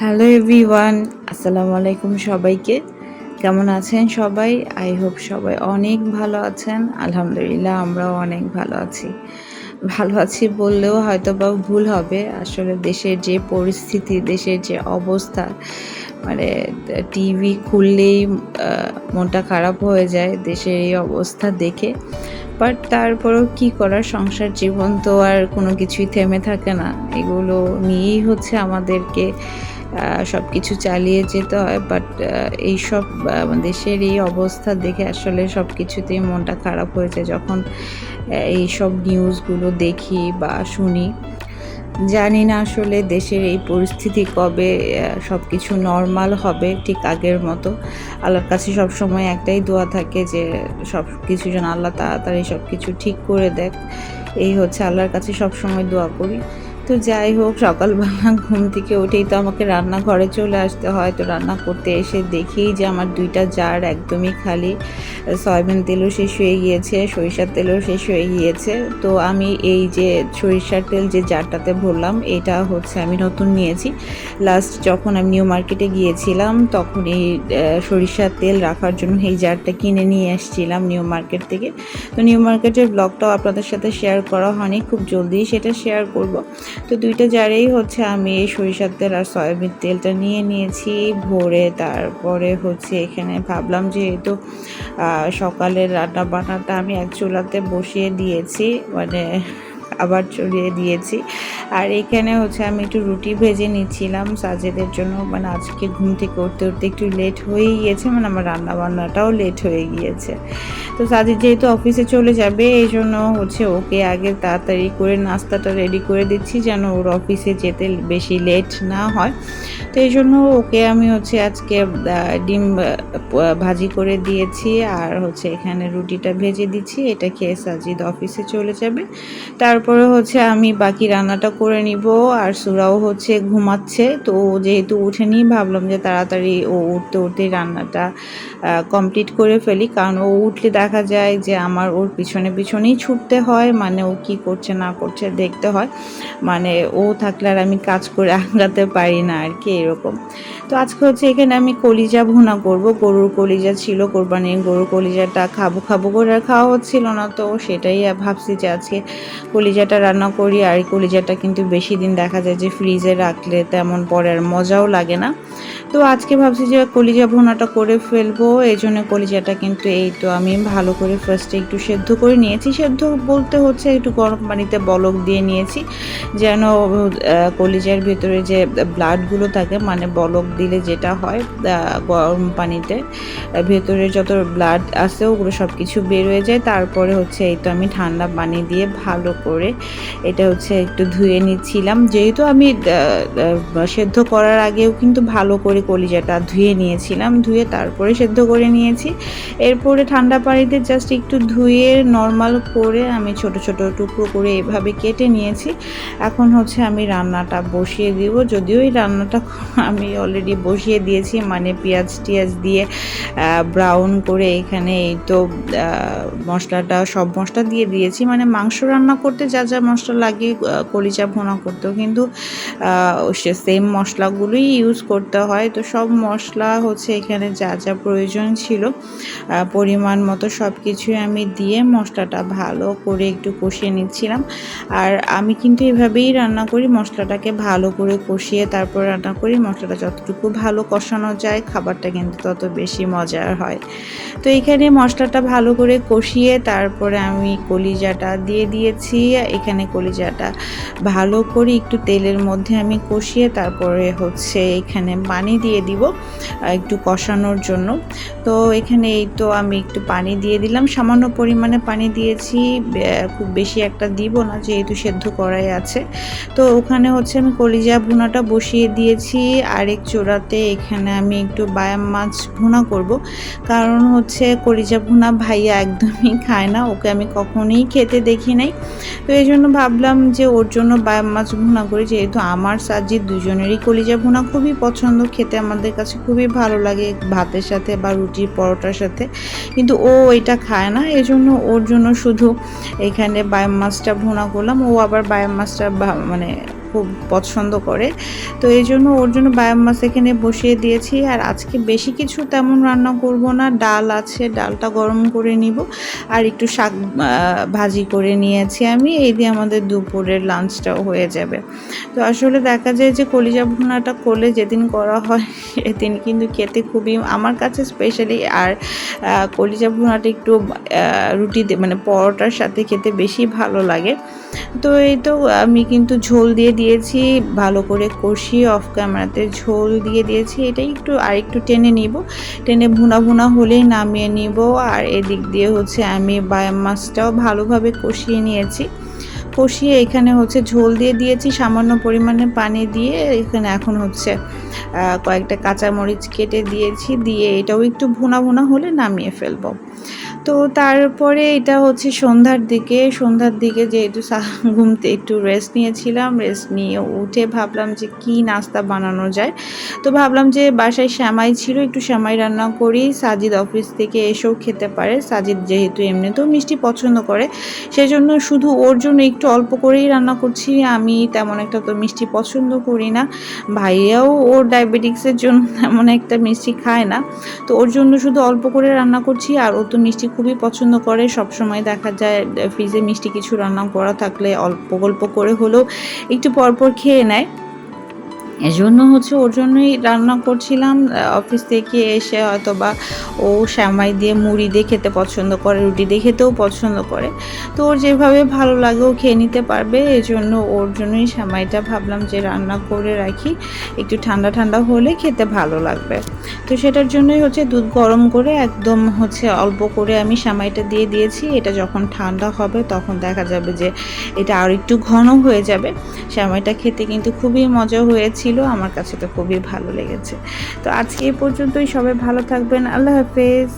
Hello everyone আসসালামু আলাইকুম সবাইকে। কেমন আছেন সবাই? আই হোপ সবাই অনেক ভালো আছেন। আলহামদুলিল্লাহ, আমরাও অনেক ভালো আছি। ভালো আছি বললেও হয়তো বা ভুল হবে। আসলে দেশের যে পরিস্থিতি, দেশের যে অবস্থা মানে টিভি খুললেই মনটা খারাপ হয়ে যায় দেশের এই অবস্থা দেখে। বাট তারপরেও কি করার? সংসার, জীবন তো আর কোনো কিছুই থেমে থাকে না। এগুলো নিয়েই হচ্ছে আমাদেরকে সব কিছু চালিয়ে যেতে হয়। বাট এইসব দেশের এই অবস্থা দেখে আসলে সব কিছুতেই মনটা খারাপ হয়েছে। যখন এইসব নিউজগুলো দেখি বা শুনি জানি না আসলে দেশের এই পরিস্থিতি কবে সব কিছু নর্মাল হবে ঠিক আগের মতো। আল্লাহর কাছে সব সময় একটাই দোয়া থাকে যে সব কিছু যেন আল্লাহ তাড়াতাড়ি সব কিছু ঠিক করে দেখ। এই হচ্ছে আল্লাহর কাছে সব সময় দোয়া করি। তো যাই হোক, সকালবেলা ঘুম থেকে উঠেই তো আমাকে রান্নাঘরে চলে আসতে হয়। তো রান্না করতে এসে দেখি যে আমার দুইটা জার একদমই খালি। সয়াবিন তেলও শেষ হয়ে গিয়েছে, সরিষার তেলও শেষ হয়ে গিয়েছে। তো আমি এই যে সরিষার তেল যে জারটাতে ভরলাম, এটা হচ্ছে আমি নতুন নিয়েছি। লাস্ট যখন আমি নিউ মার্কেটে গিয়েছিলাম, তখন এই সরিষার তেল রাখার জন্য এই জারটা কিনে নিয়ে এসেছিলাম নিউ মার্কেট থেকে। তো নিউ মার্কেটের ব্লগটাও আপনাদের সাথে শেয়ার করা হয়নি, খুব জলদি সেটা শেয়ার করব। তো দুইটা জারেই হচ্ছে আমি এই সরিষার তেল আর সয়াবিন তেলটা নিয়ে নিয়েছি, ভরে তারপরে হচ্ছে এখানে ভাবলাম যেহেতু সকালের রান্না বান্নাটা আমি এক চুলাতে বসিয়ে দিয়েছি মানে আবার চড়িয়ে দিয়েছি। আর এখানে হচ্ছে আমি একটু রুটি ভেজে নিচ্ছিলাম সাজেদের জন্য। মানে আজকে ঘুম থেকে উঠতে উঠতে একটু লেট হয়েই গিয়েছে। মানে আমার রান্না বান্নাটাও লেট হয়ে গিয়েছে। তো সাজিদ যেহেতু অফিসে চলে যাবে, এই জন্য হচ্ছে ওকে আগে তাড়াতাড়ি করে নাস্তাটা রেডি করে দিচ্ছি যেন ওর অফিসে যেতে বেশি লেট না হয়। তো এই জন্য ওকে আমি হচ্ছে আজকে ডিম ভাজি করে দিয়েছি। আর হচ্ছে এখানে রুটিটা ভেজে দিচ্ছি। এটা খেয়ে সাজিদ অফিসে চলে যাবে। তারপরে হচ্ছে আমি বাকি রান্নাটা করে নিব, আর সুরাও হচ্ছে ঘুমাচ্ছে। তো যেহেতু উঠেনি, ভাবলাম যে তাড়াতাড়ি ও উঠতে উঠতেই রান্নাটা কমপ্লিট করে ফেলি। কারণ ও উঠলে দেখা যায় যে আমার ওর পিছনে পিছনেই ছুটতে হয় মানে ও কি করছে না করছে দেখতে হয়। মানে ও থাকলে আর আমি কাজ করে আগাতে পারি না আর কি, এরকম। তো আজকে হচ্ছে এখানে আমি কলিজা ভুনা করব। গরুর কলিজা ছিল, কোরবানির গরুর কলিজাটা খাব খাব করে খাওয়া হচ্ছিল না, তো সেটাই ভাবছি যে আজকে কলিজাটা রান্না করি, আর কলিজাটা কিন্তু বেশি দিন দেখা যায় যে ফ্রিজে রাখলে তেমন পরে আর মজাও লাগে না। তো আজকে ভাবছি যে কলিজা ভুনাটা করে ফেলব এই জন্য কলিজাটা কিন্তু এই তো আমি ভালো করে ফার্স্টে একটু সেদ্ধ করে নিয়েছি। সেদ্ধ বলতে হচ্ছে একটু গরম পানিতে বলক দিয়ে নিয়েছি, যেন কলিজার ভেতরে যে ব্লাডগুলো থাকে মানে বলক দিলে যেটা হয় গরম পানিতে ভেতরে যত ব্লাড আছে ওগুলো সব কিছু বের হয়ে যায়। তারপরে হচ্ছে এই তো আমি ঠান্ডা পানি দিয়ে ভালো করে এটা হচ্ছে একটু ধুয়ে নিচ্ছিলাম। যেহেতু আমি সেদ্ধ করার আগেও কিন্তু ভালো করে কলিজাটা ধুয়ে নিয়েছিলাম। ধুয়ে তারপরে সেদ্ধ করে নিয়েছি। এরপরে ঠান্ডা পানিতে জাস্ট একটু ধুয়ে নর্মাল করে আমি ছোট ছোট টুকরো করে এভাবে কেটে নিয়েছি। এখন হচ্ছে আমি রান্নাটা বসিয়ে দিব। যদিও এই রান্নাটা আমি অলরেডি বসিয়ে দিয়েছি। মানে পেঁয়াজ টিয়াজ দিয়ে ব্রাউন করে এখানে এই তো মশলাটা, সব মশলা দিয়ে দিয়েছি। মানে মাংস রান্না করতে যা যা মশলা লাগে আহ, কলিজা ভোনা করতেও কিন্তু সে সেম মশলাগুলোই ইউজ করতে হয়। তো সব মশলা হচ্ছে এখানে যা যা প্রয়োজন ছিল পরিমাণ মতো সব কিছুই আমি দিয়ে মশলাটা ভালো করে একটু কষিয়ে নিচ্ছিলাম। আর আমি কিন্তু এভাবেই রান্না করি মশলাটাকে ভালো করে কষিয়ে তারপর রান্না করি। মশলাটা যতটুকু ভালো কষানো যায় খাবারটা কিন্তু তত বেশি মজার হয়। তো এখানে মশলাটা ভালো করে কষিয়ে তারপরে আমি কলিজাটা দিয়ে দিয়েছি। এখানে কলিজাটা ভালো করে একটু তেলের মধ্যে আমি কষিয়ে তারপরে হচ্ছে এখানে পানি দিয়ে দিব একটু কষানোর জন্য। তো এখানে এই তো আমি একটু পানি দিয়ে দিলাম। সামান্য পরিমাণে পানি দিয়েছি খুব বেশি একটা দিব না, যেহেতু সেদ্ধ করাই আছে। তো ওখানে হচ্ছে আমি কলিজা ভুনাটা বসিয়ে দিয়েছি। আরেক চোড়াতে এখানে আমি একটু বায়াম মাছ ভুনা করব। কারণ হচ্ছে কলিজা ভুনা ভাইয়া একদমই খায় না, ওকে আমি কখনোই খেতে দেখি নাই। এই জন্য ভাবলাম যে ওর জন্য বায়াম মাছ ভুনা করি, যেহেতু আমার সাজির দুজনেরই কলিজা ভুনা খুবই পছন্দ, খেতে আমাদের কাছে খুবই ভালো লাগে ভাতের সাথে বা রুটির পরোটার সাথে। কিন্তু ও এটা খায় না, এই জন্য ওর জন্য শুধু এখানে বায়াম মাছটা ভুনা করলাম, ও আবার বায়াম মাছটা মানে খুব পছন্দ করে। তো এই জন্য ওর জন্য বায়াম মাছ এখানে বসিয়ে দিয়েছি। আর আজকে বেশি কিছু তেমন রান্না করব না। ডাল আছে, ডালটা গরম করে নিব। আর একটু শাক ভাজি করে নিয়েছি আমি। এই দিয়ে আমাদের দুপুরের লাঞ্চটাও হয়ে যাবে। তো আসলে দেখা যায় যে কলিজা ভুনাটা করলে যেদিন করা হয়, সেদিন কিন্তু খেতে খুবই আমার কাছে স্পেশালি আর কলিজা ভুনাটা একটু রুটি মানে পরোটার সাথে খেতে বেশি ভালো লাগে। তো এই তো আমি কিন্তু ঝোল দিয়ে দিয়েছি, ভালো করে কষিয়ে অফ ক্যামেরাতে ঝোল দিয়ে দিয়েছি। এটাই একটু আর একটু টেনে নিব। টেনে ভুনা ভুনা হলেই নামিয়ে নিব। আর এদিক দিয়ে হচ্ছে আমি বায়াম মাছটাও ভালোভাবে কষিয়ে নিয়েছি। কষিয়ে এখানে হচ্ছে ঝোল দিয়ে দিয়েছি, সামান্য পরিমাণে পানি দিয়ে। এখানে এখন হচ্ছে কয়েকটা কাঁচামরিচ কেটে দিয়েছি। দিয়ে এটাও একটু ভুনা ভুনা হলে নামিয়ে ফেলব। তো তারপরে এটা হচ্ছে সন্ধ্যার দিকে সন্ধ্যার দিকে যেহেতু ঘুমতে একটু রেস্ট নিয়েছিলাম রেস্ট নিয়ে উঠে ভাবলাম যে কি নাস্তা বানানো যায়। তো ভাবলাম যে বাসায় শ্যামাই ছিল, একটু শ্যামাই রান্না করি, সাজিদ অফিস থেকে এসেও খেতে পারে। সাজিদ যেহেতু এমনিতেও মিষ্টি পছন্দ করে, সেজন্য শুধু ওর জন্য একটু অল্প করেই রান্না করছি। আমি তেমন একটা তো মিষ্টি পছন্দ করি না। ভাইয়াও ওর ডায়াবেটিক্সের জন্য তেমন একটা মিষ্টি খায় না। তো ওর জন্য শুধু অল্প করে রান্না করছি, আর ও তো মিষ্টি খুবই পছন্দ করে। সবসময় দেখা যায়, ফ্রিজে মিষ্টি কিছু রান্না করা থাকলে অল্প অল্প করে হলেও একটু পরপর খেয়ে নেয়। এজন্য হচ্ছে ওর জন্যই রান্না করছিলাম অফিস থেকে এসে হয়তো বা ও শ্যামাই দিয়ে মুড়ি দিয়ে খেতে পছন্দ করে, রুটি দিয়ে খেতেও পছন্দ করে। তো ওর যেভাবে ভালো লাগে ও খেয়ে নিতে পারবে এই জন্য ওর জন্যই শ্যামাইটা ভাবলাম যে রান্না করে রাখি, একটু ঠান্ডা ঠান্ডা হলে খেতে ভালো লাগবে। তো সেটার জন্যই হচ্ছে দুধ গরম করে একদম হচ্ছে অল্প করে আমি শ্যামাইটা দিয়ে দিয়েছি, এটা যখন ঠান্ডা হবে তখন দেখা যাবে যে এটা আর একটু ঘন হয়ে যাবে। শ্যামাইটা খেতে কিন্তু খুবই মজা হয়েছিল। আমার কাছে তো খুবই ভালো লেগেছে। তো আজকে এ পর্যন্তই, সবাই ভালো থাকবেন, আল্লাহ হাফেজ।